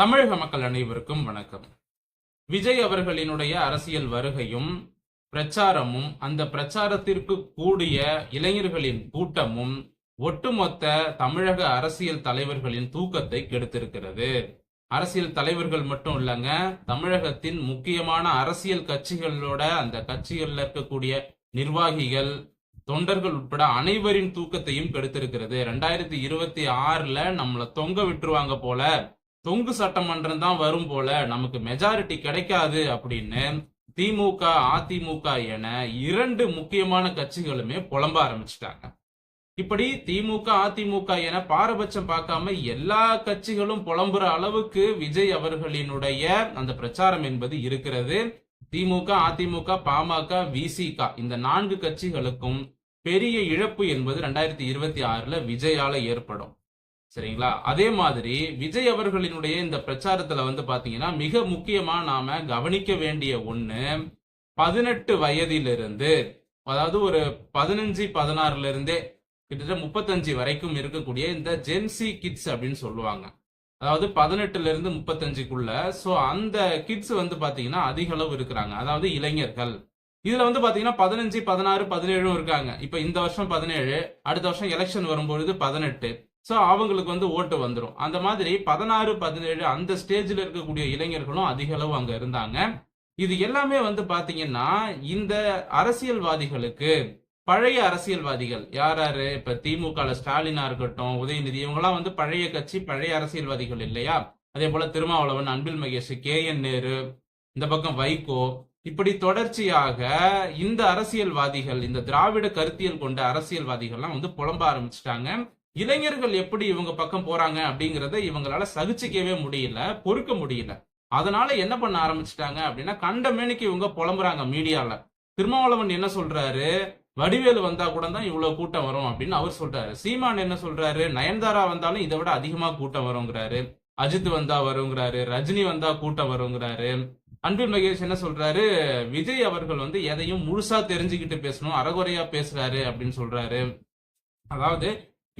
தமிழக மக்கள் அனைவருக்கும் வணக்கம். விஜய் அவர்களினுடைய அரசியல் வருகையும் பிரச்சாரமும் அந்த பிரச்சாரத்திற்கு கூடிய இளைஞர்களின் கூட்டமும் ஒட்டுமொத்த தமிழக அரசியல் தலைவர்களின் தூக்கத்தை கெடுத்திருக்கிறது. அரசியல் தலைவர்கள் மட்டும் இல்லைங்க தமிழகத்தின் முக்கியமான அரசியல் கட்சிகளோட அந்த கட்சிகளில் இருக்கக்கூடிய நிர்வாகிகள் தொண்டர்கள் உட்பட அனைவரின் தூக்கத்தையும் கெடுத்திருக்கிறது. ரெண்டாயிரத்தி இருபத்தி ஆறுல நம்மளை தொங்க விட்டுருவாங்க போல தொங்கு சட்டமன்றம் தான் வரும் போல நமக்கு மெஜாரிட்டி கிடைக்காது அப்படின்னு திமுக அதிமுக என இரண்டு முக்கியமான கட்சிகளுமே புலம்ப ஆரம்பிச்சிட்டாங்க. இப்படி திமுக அதிமுக என பாரபட்சம் பார்க்காம எல்லா கட்சிகளும் புலம்புற அளவுக்கு விஜய் அவர்களினுடைய அந்த பிரச்சாரம் என்பது இருக்கிறது. திமுக அதிமுக பாமக விசிக இந்த நான்கு கட்சிகளுக்கும் பெரிய இழப்பு என்பது ரெண்டாயிரத்தி இருபத்தி ஆறுல விஜயால ஏற்படும். சரிங்களா? அதே மாதிரி விஜய் அவர்களினுடைய இந்த பிரச்சாரத்துல வந்து பாத்தீங்கன்னா மிக முக்கியமா நாம கவனிக்க வேண்டிய ஒண்ணு பதினெட்டு வயதிலிருந்து அதாவது ஒரு பதினஞ்சு பதினாறுல இருந்தே கிட்டத்தட்ட முப்பத்தஞ்சு வரைக்கும் இருக்கக்கூடிய இந்த ஜென்சி கிட்ஸ் அப்படின்னு சொல்லுவாங்க. அதாவது பதினெட்டுல இருந்து முப்பத்தஞ்சுக்குள்ள சோ அந்த கிட்ஸ் வந்து பாத்தீங்கன்னா அதிக அளவு இருக்கிறாங்க. அதாவது இளைஞர்கள். இதுல வந்து பாத்தீங்கன்னா பதினஞ்சு பதினாறு பதினேழும் இருக்காங்க. இப்ப இந்த வருஷம் பதினேழு அடுத்த வருஷம் எலெக்ஷன் வரும்பொழுது பதினெட்டு. ஸோ அவங்களுக்கு வந்து ஓட்டு வந்துடும் அந்த மாதிரி பதினாறு பதினேழு அந்த ஸ்டேஜில் இருக்கக்கூடிய இளைஞர்களும் அதிக அளவு அங்கே இருந்தாங்க. இது எல்லாமே வந்து பார்த்தீங்கன்னா இந்த அரசியல்வாதிகளுக்கு பழைய அரசியல்வாதிகள் யார் யாரு? இப்போ திமுக ஸ்டாலினா இருக்கட்டும் உதயநிதி இவங்கெல்லாம் வந்து பழைய கட்சி பழைய அரசியல்வாதிகள் இல்லையா? அதே போல திருமாவளவன் அன்பில் மகேஷ் கே என் நேரு இந்த பக்கம் வைகோ இப்படி தொடர்ச்சியாக இந்த அரசியல்வாதிகள் இந்த திராவிட கருத்தியல் கொண்ட அரசியல்வாதிகள்லாம் வந்து புலம்ப ஆரம்பிச்சிட்டாங்க. இளைஞர்கள் எப்படி இவங்க பக்கம் போறாங்க அப்படிங்கிறத இவங்களால சகிச்சிக்கவே முடியல பொறுக்க முடியல. அதனால என்ன பண்ண ஆரம்பிச்சிட்டாங்க அப்படின்னா கண்டமேனிக்கு இவங்க புலம்புறாங்க மீடியால. திருமாவளவன் என்ன சொல்றாரு? வடிவேலு வந்தா கூட தான் இவ்வளவு கூட்டம் வரும் அப்படின்னு அவர் சொல்றாரு. சீமான் என்ன சொல்றாரு? நயன்தாரா வந்தாலும் இதை விட அதிகமா கூட்டம் வருங்கிறாரு. அஜித் வந்தா வருங்கிறாரு. ரஜினி வந்தா கூட்டம் வருங்கிறாரு. அன்பில் மகேஷ் என்ன சொல்றாரு? விஜய் அவர்கள் வந்து எதையும் முழுசா தெரிஞ்சுக்கிட்டு பேசணும் அறகுறையா பேசுறாரு அப்படின்னு சொல்றாரு. அதாவது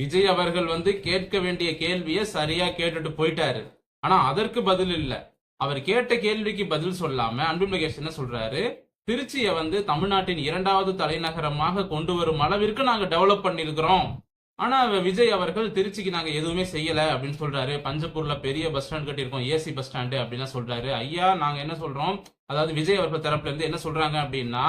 விஜய் அவர்கள் வந்து கேட்க வேண்டிய கேள்வியை சரியா கேட்டுட்டு போயிட்டாரு. ஆனா அதற்கு பதில் இல்ல. அவர் கேட்ட கேள்விக்கு பதில் சொல்லாம அன்பில் மகேஷ் என்ன சொல்றாரு? திருச்சியை வந்து தமிழ்நாட்டின் இரண்டாவது தலைநகரமாக கொண்டு வரும் அளவிற்கு நாங்க டெவலப் பண்ணிருக்கிறோம். ஆனா விஜய் அவர்கள் திருச்சிக்கு நாங்க எதுவுமே செய்யல அப்படின்னு சொல்றாரு. பஞ்சப்பூர்ல பெரிய பஸ் ஸ்டாண்ட் கட்டியிருக்கோம். ஏசி பஸ் ஸ்டாண்டு அப்படின்னு சொல்றாரு. ஐயா நாங்க என்ன சொல்றோம்? அதாவது விஜய் அவர்கள் தரப்புல இருந்து என்ன சொல்றாங்க அப்படின்னா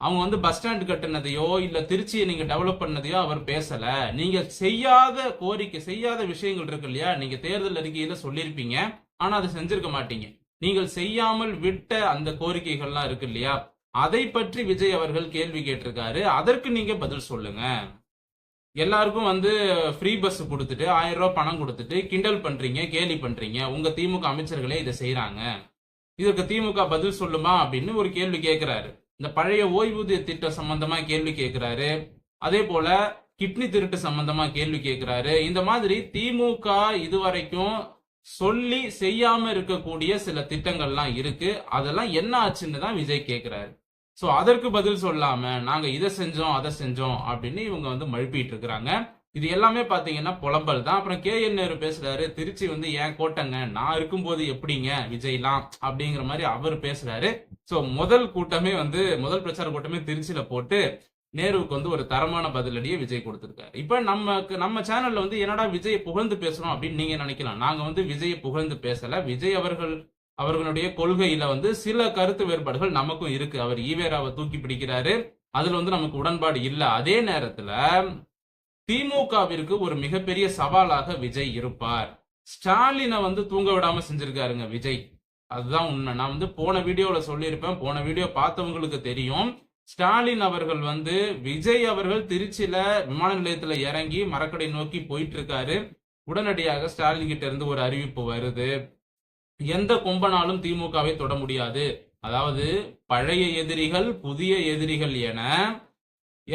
அவங்க வந்து பஸ் ஸ்டாண்ட் கட்டினதையோ இல்ல திருச்சியை நீங்க டெவலப் பண்ணதையோ அவர் பேசல. நீங்க செய்யாத கோரிக்கை செய்யாத விஷயங்கள் இருக்கு இல்லையா? நீங்க தேர்தல் அறிக்கையில சொல்லியிருப்பீங்க. ஆனா அதை செஞ்சிருக்க மாட்டீங்க. நீங்கள் செய்யாமல் விட்ட அந்த கோரிக்கைகள்லாம் இருக்கு இல்லையா? அதை பற்றி விஜய் அவர்கள் கேள்வி கேட்டிருக்காரு. அதற்கு நீங்க பதில் சொல்லுங்க. எல்லாருக்கும் வந்து ஃப்ரீ பஸ் கொடுத்துட்டு ஆயிரம் ரூபாய் பணம் கொடுத்துட்டு கிண்டல் பண்றீங்க கேலி பண்றீங்க. உங்க திமுக அமைச்சர்களே இதை செய்யறாங்க இதற்கு திமுக பதில் சொல்லுமா அப்படின்னு ஒரு கேள்வி கேட்கிறாரு இந்த பழைய ஓய்வூதிய திட்டம் சம்பந்தமா கேள்வி கேட்கிறாரு அதே போல கிட்னி திருட்டு சம்பந்தமா கேள்வி கேட்கிறாரு இந்த மாதிரி திமுக இதுவரைக்கும் சொல்லி செய்யாம இருக்கக்கூடிய சில திட்டங்கள்லாம் இருக்கு. அதெல்லாம் என்ன ஆச்சுன்னு தான் விஜய் கேட்கிறாரு சோ அதற்கு பதில் சொல்லாம நாங்க இதை செஞ்சோம் அதை செஞ்சோம் அப்படின்னு இவங்க வந்து மழுப்பிட்டு இருக்கிறாங்க. இது எல்லாமே பாத்தீங்கன்னா புலம்பல் தான். அப்புறம் கே என் நேரு பேசுறாரு திருச்சி வந்து ஏன் கோட்டங்க? நான் இருக்கும்போது எப்படிங்க விஜய்லாம்? அப்படிங்கிற மாதிரி அவர் பேசுறாரு. சோ முதல் கூட்டமே வந்து முதல் பிரச்சார கூட்டமே திருச்சியில போட்டு நேருவுக்கு வந்து ஒரு தரமான பதிலடியை விஜய் கொடுத்துருக்காரு. இப்ப நமக்கு நம்ம சேனல்ல வந்து என்னடா விஜய் புகழ்ந்து பேசுறோம் அப்படின்னு நீங்க நினைக்கலாம். நாங்க வந்து விஜயை புகழ்ந்து பேசல. விஜய் அவர்கள் அவர்களுடைய கொள்கையில வந்து சில கருத்து வேறுபாடுகள் நமக்கும் இருக்கு. அவர் ஈவேராவை தூக்கி பிடிக்கிறாரு. அதுல வந்து நமக்கு உடன்பாடு இல்லை. அதே நேரத்துல திமுகவிற்கு ஒரு மிகப்பெரிய சவாலாக விஜய் இருப்பார். ஸ்டாலினை வந்து தூங்க விடாம செஞ்சிருக்காருங்க விஜய். அதுதான் உண்மை. நான் வந்து போன வீடியோல சொல்லியிருப்பேன். போன வீடியோ பார்த்தவங்களுக்கு தெரியும். ஸ்டாலின் அவர்கள் வந்து விஜய் அவர்கள் திருச்சியில விமான நிலையத்துல இறங்கி மரக்கடை நோக்கி போயிட்டு இருக்காரு உடனடியாக ஸ்டாலின் கிட்ட இருந்து ஒரு அறிவிப்பு வருது. எந்த கொம்பனாலும் திமுகவை தொட முடியாது. அதாவது பழைய எதிரிகள் புதிய எதிரிகள் என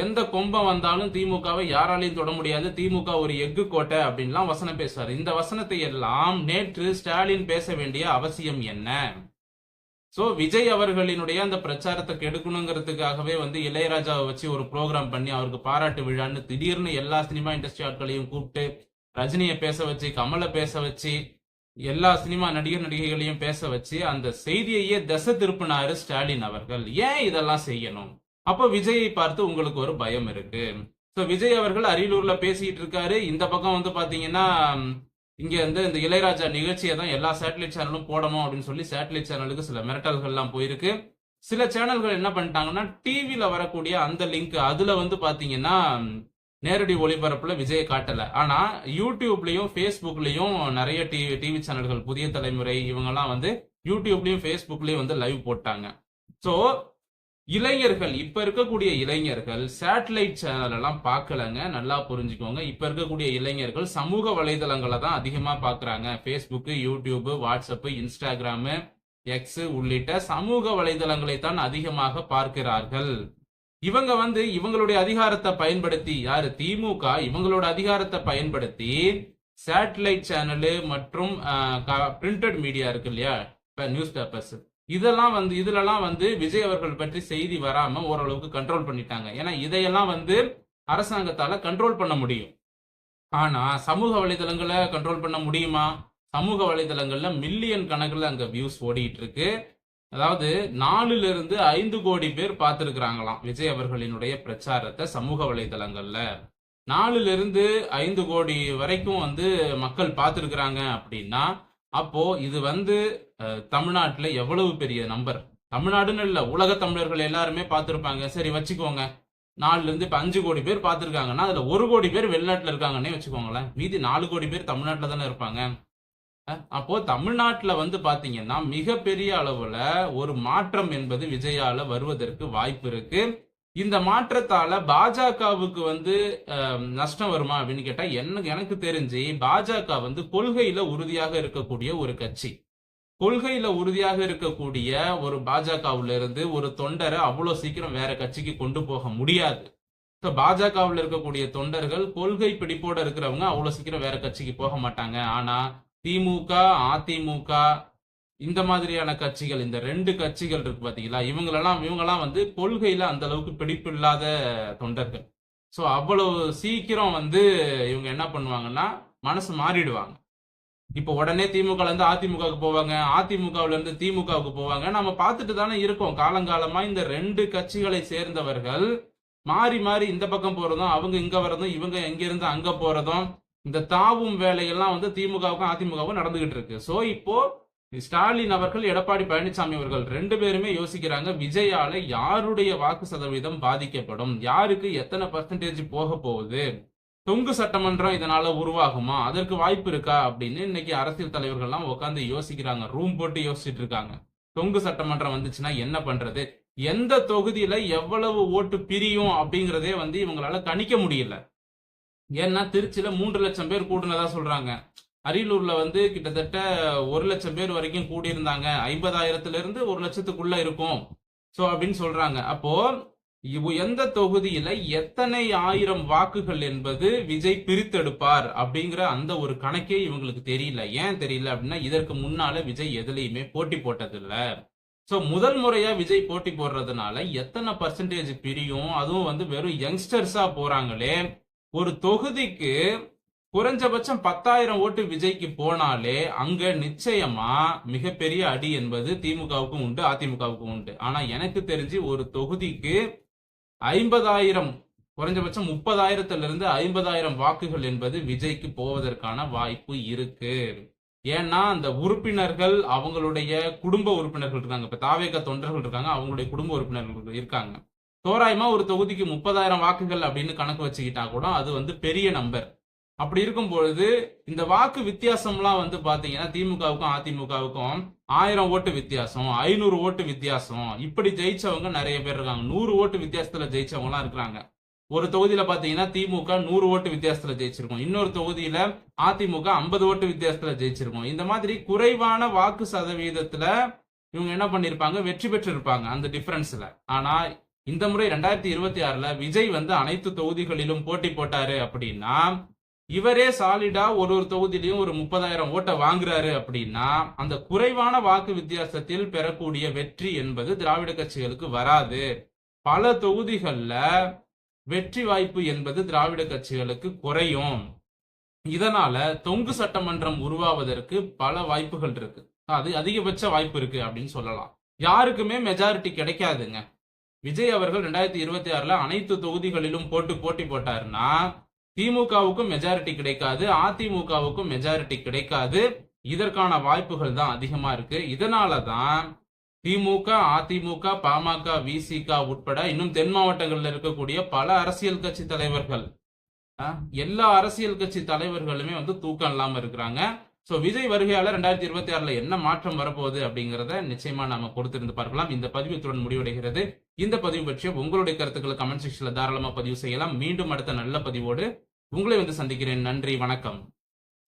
எந்த கொம்பம் வந்தாலும் திமுகவை யாராலையும் தொட முடியாது. திமுக ஒரு எஃகு கோட்டை அப்படின்லாம் வசனம் பேசுவார். இந்த வசனத்தை எல்லாம் நேற்று ஸ்டாலின் பேச வேண்டிய அவசியம் என்ன? சோ விஜய் அவர்களினுடைய அந்த பிரச்சாரத்தை கெடுக்கணுங்கிறதுக்காகவே வந்து இளையராஜாவை வச்சு ஒரு ப்ரோக்ராம் பண்ணி அவருக்கு பாராட்டு விழான்னு திடீர்னு எல்லா சினிமா இண்டஸ்ட்ரி ஆட்களையும் கூப்பிட்டு ரஜினியை பேச வச்சு கமலை பேச வச்சு எல்லா சினிமா நடிகர் நடிகைகளையும் பேச வச்சு அந்த செய்தியையே திசை திருப்பினாரு ஸ்டாலின் அவர்கள். ஏன் இதெல்லாம் செய்யணும்? அப்போ விஜயை பார்த்து உங்களுக்கு ஒரு பயம் இருக்கு. ஸோ விஜய் அவர்கள் அரியலூர்ல பேசிட்டு இருக்காரு. இந்த பக்கம் வந்து பாத்தீங்கன்னா இங்க வந்து இந்த இளையராஜா நிகழ்ச்சியை தான் எல்லா சேட்டலைட் சேனலும் போடணும் அப்படின்னு சொல்லி சேட்டலைட் சேனலுக்கு சில மிரட்டல்கள்லாம் போயிருக்கு. சில சேனல்கள் என்ன பண்ணிட்டாங்கன்னா டிவியில வரக்கூடிய அந்த லிங்க் அதுல வந்து பாத்தீங்கன்னா நேரடி ஒளிபரப்புல விஜயை காட்டல. ஆனா யூடியூப்லயும் ஃபேஸ்புக்லயும் நிறைய டிவி டிவி சேனல்கள் புதிய தலைமுறை இவங்கெல்லாம் வந்து யூடியூப்லயும் ஃபேஸ்புக்லயும் வந்து லைவ் போட்டாங்க. சோ இளைஞர்கள் இப்ப இருக்கக்கூடிய இளைஞர்கள் சேட்டலைட் சேனல் எல்லாம் பார்க்கலங்க நல்லா புரிஞ்சுக்கோங்க. இப்ப இருக்கக்கூடிய இளைஞர்கள் சமூக வலைதளங்களை தான் அதிகமா பாக்குறாங்க Facebook YouTube WhatsApp Instagram X உள்ளிட்ட சமூக வலைதளங்களை தான் அதிகமாக பார்க்கிறார்கள். இவங்க வந்து இவங்களுடைய அதிகாரத்தை பயன்படுத்தி யாரு? திமுக இவங்களோட அதிகாரத்தை பயன்படுத்தி சேட்டலைட் சேனலு மற்றும் பிரிண்டட் மீடியா இருக்கு இல்லையா? நியூஸ் பேப்பர்ஸ் இதெல்லாம் வந்து இதுலலாம் வந்து விஜய் அவர்கள் பற்றி செய்தி வராம ஓரளவுக்கு கண்ட்ரோல் பண்ணிட்டாங்க. ஏன்னா இதையெல்லாம் வந்து அரசாங்கத்தால கண்ட்ரோல் பண்ண முடியும். ஆனா சமூக வலைதளங்களை கண்ட்ரோல் பண்ண முடியுமா? சமூக வலைதளங்கள்ல மில்லியன் கணக்குல அங்க வியூஸ் ஓடிட்டு இருக்கு அதாவது நாலுல இருந்து ஐந்து கோடி பேர் பார்த்துருக்குறாங்களாம் விஜய் அவர்களினுடைய பிரச்சாரத்தை சமூக வலைதளங்கள்ல. நாலுல இருந்து ஐந்து கோடி வரைக்கும் வந்து மக்கள் பார்த்துருக்குறாங்க அப்படின்னா அப்போ இது வந்து தமிழ்நாட்டில் எவ்வளவு பெரிய நம்பர் தமிழ்நாடுன்னு இல்ல உலக தமிழர்கள் எல்லாருமே பார்த்துருப்பாங்க. சரி வச்சுக்கோங்க. நாலுல இருந்து அஞ்சு கோடி பேர் பார்த்துருக்காங்கன்னா அதுல ஒரு கோடி பேர் வெளிநாட்டில் இருக்காங்கன்னே வச்சுக்கோங்களேன். மீதி நாலு கோடி பேர் தமிழ்நாட்டில் தானே இருப்பாங்க. அப்போ தமிழ்நாட்டில் வந்து பாத்தீங்கன்னா மிகப்பெரிய அளவுல ஒரு மாற்றம் என்பது விஜயால வருவதற்கு வாய்ப்பு இருக்கு. இந்த மாற்றத்தால பாஜகவுக்கு வந்து நஷ்டம் வருமா அப்படின்னு கேட்டா எனக்கு எனக்கு தெரிஞ்சு பாஜக வந்து கொள்கையில உறுதியாக இருக்கக்கூடிய ஒரு கட்சி. கொள்கையில உறுதியாக இருக்கக்கூடிய ஒரு பாஜகவுல இருந்து ஒரு தொண்டரை அவ்வளவு சீக்கிரம் வேற கட்சிக்கு கொண்டு போக முடியாது. So, பாஜகவுல இருக்கக்கூடிய தொண்டர்கள் கொள்கை பிடிப்போட இருக்கிறவங்க அவ்வளவு சீக்கிரம் வேற கட்சிக்கு போக மாட்டாங்க. ஆனா திமுக அதிமுக இந்த மாதிரியான கட்சிகள் இந்த ரெண்டு கட்சிகள் இருக்கு பாத்தீங்களா? இவங்களெல்லாம் இவங்கெல்லாம் வந்து கொள்கையில அந்த அளவுக்கு பிடிப்பு இல்லாத தொண்டர்கள். ஸோ அவ்வளவு சீக்கிரம் வந்து இவங்க என்ன பண்ணுவாங்கன்னா மனசு மாறிடுவாங்க. இப்போ உடனே திமுக இருந்து அதிமுகவுக்கு போவாங்க. அதிமுகவுல இருந்து திமுகவுக்கு போவாங்க. நம்ம பார்த்துட்டு தானே இருக்கோம். காலங்காலமா இந்த ரெண்டு கட்சிகளை சேர்ந்தவர்கள் மாறி மாறி இந்த பக்கம் போறதும் அவங்க இங்க வர்றதும் இவங்க எங்க இருந்து அங்க போறதும் இந்த தாவும் வேலையெல்லாம் வந்து திமுகவுக்கும் அதிமுகவுக்கும் நடந்துகிட்டு இருக்கு. சோ இப்போ ஸ்டாலின் அவர்கள் எடப்பாடி பழனிசாமி அவர்கள் ரெண்டு பேருமே யோசிக்கிறாங்க விஜயால யாருடைய வாக்கு சதவீதம் பாதிக்கப்படும்? யாருக்கு எத்தனை பர்சன்டேஜ் போக போகுது? தொங்கு சட்டமன்றம் இதனால உருவாகுமா? அதற்கு வாய்ப்பு இருக்கா? அப்படின்னு இன்னைக்கு அரசியல் தலைவர்கள்லாம் உட்காந்து யோசிக்கிறாங்க. ரூம் போட்டு யோசிச்சுட்டு இருக்காங்க. தொங்கு சட்டமன்றம் வந்துச்சுன்னா என்ன பண்றது? எந்த தொகுதியில எவ்வளவு ஓட்டு பிரியும் அப்படிங்கிறதே வந்து இவங்களால கணிக்க முடியல. ஏன்னா திருச்சியில மூன்று லட்சம் பேர் கூடுனதா சொல்றாங்க. அரியலூர்ல வந்து கிட்டத்தட்ட ஒரு லட்சம் பேர் வரைக்கும் கூடியிருந்தாங்க. ஐம்பதாயிரத்துல இருந்து ஒரு லட்சத்துக்குள்ள இருக்கும். ஸோ அப்படின்னு சொல்றாங்க. அப்போ எந்த தொகுதியில எத்தனை ஆயிரம் வாக்குகள் என்பது விஜய் பிரித்தெடுப்பார் அப்படிங்கிற அந்த ஒரு கணக்கே இவங்களுக்கு தெரியல. ஏன் தெரியல அப்படின்னா இதற்கு முன்னால விஜய் எதுலையுமே போட்டி போட்டதில்ல. சோ முதல் முறையா விஜய் போட்டி போடுறதுனால எத்தனை பர்சன்டேஜ் பிரியும்? அதுவும் வந்து வெறும் யங்ஸ்டர்ஸா போறாங்களே. ஒரு தொகுதிக்கு குறைஞ்சபட்சம் பத்தாயிரம் ஓட்டு விஜய்க்கு போனாலே அங்க நிச்சயமா மிகப்பெரிய அடி என்பது திமுகவுக்கும் உண்டு அதிமுகவுக்கும் உண்டு. ஆனா எனக்கு தெரிஞ்சு ஒரு தொகுதிக்கு ஐம்பதாயிரம் குறைஞ்சபட்சம் முப்பதாயிரத்துல இருந்து ஐம்பதாயிரம் வாக்குகள் என்பது விஜய்க்கு போவதற்கான வாய்ப்பு இருக்கு. ஏன்னா அந்த உறுப்பினர்கள் அவங்களுடைய குடும்ப உறுப்பினர்கள் இருக்காங்க. இப்ப தாவேக தொண்டர்கள் இருக்காங்க அவங்களுடைய குடும்ப உறுப்பினர்கள் இருக்காங்க. தோராயமா ஒரு தொகுதிக்கு முப்பதாயிரம் வாக்குகள் அப்படின்னு கணக்கு வச்சுக்கிட்டா கூட அது வந்து பெரிய நம்பர். அப்படி இருக்கும் பொழுது இந்த வாக்கு வித்தியாசம்லாம் வந்து பாத்தீங்கன்னா திமுகவுக்கும் அதிமுகவுக்கும் ஆயிரம் ஓட்டு வித்தியாசம் ஐநூறு ஓட்டு வித்தியாசம். இப்படி ஜெயிச்சவங்க நிறைய பேர் இருக்காங்க. நூறு ஓட்டு வித்தியாசத்துல ஜெயிச்சவங்க எல்லாம் இருக்கிறாங்க. ஒரு தொகுதியில பாத்தீங்கன்னா திமுக நூறு ஓட்டு வித்தியாசத்துல ஜெயிச்சிருக்கும். இன்னொரு தொகுதியில அதிமுக ஐம்பது ஓட்டு வித்தியாசத்துல ஜெயிச்சிருக்கும். இந்த மாதிரி குறைவான வாக்கு சதவீதத்துல இவங்க என்ன பண்ணிருப்பாங்க? வெற்றி பெற்றிருப்பாங்க அந்த டிஃபரன்ஸ்ல ஆனா இந்த முறை ரெண்டாயிரத்தி இருபத்தி ஆறுல விஜய் வந்து அனைத்து தொகுதிகளிலும் போட்டி போட்டாரு அப்படின்னா இவரே சாலிடா ஒரு ஒரு தொகுதியிலையும் ஒரு முப்பதாயிரம் ஓட்டை வாங்குறாரு அப்படின்னா அந்த குறைவான வாக்கு வித்தியாசத்தில் பெறக்கூடிய வெற்றி என்பது திராவிட கட்சிகளுக்கு வராது. பல தொகுதிகளில் வெற்றி வாய்ப்பு என்பது திராவிட கட்சிகளுக்கு குறையும். இதனால தொங்கு சட்டமன்றம் உருவாவதற்கு பல வாய்ப்புகள் இருக்கு. அது அதிகபட்ச வாய்ப்பு இருக்கு அப்படின்னு சொல்லலாம். யாருக்குமே மெஜாரிட்டி கிடைக்காதுங்க. விஜய் அவர்கள் ரெண்டாயிரத்தி இருபத்தி ஆறுல அனைத்து தொகுதிகளிலும் போட்டு போட்டி போட்டாருன்னா திமுகவுக்கும் மெஜாரிட்டி கிடைக்காது அதிமுகவுக்கும் மெஜாரிட்டி கிடைக்காது. இதற்கான வாய்ப்புகள் தான் அதிகமா இருக்கு. இதனால தான் திமுக அதிமுக பாமக விசிக உட்பட இன்னும் தென் மாவட்டங்களில் இருக்கக்கூடிய பல அரசியல் கட்சி தலைவர்கள் எல்லா அரசியல் கட்சி தலைவர்களுமே வந்து தூக்கம் இல்லாம இருக்கிறாங்க. சோ விஜய் வருகையால ரெண்டாயிரத்தி இருபத்தி ஆறுல என்ன மாற்றம் வரப்போகுது அப்படிங்கறத நிச்சயமா நாம கொடுத்திருந்து பார்க்கலாம். இந்த பதிவு இத்துடன் முடிவடைகிறது. இந்த பதிவு பற்றிய உங்களுடைய கருத்துக்களை கமெண்ட் செக்ஷன்ல தாராளமா பதிவு செய்யலாம். மீண்டும் அடுத்த நல்ல பதிவோடு உங்களை வந்து சந்திக்கிறேன். நன்றி வணக்கம்.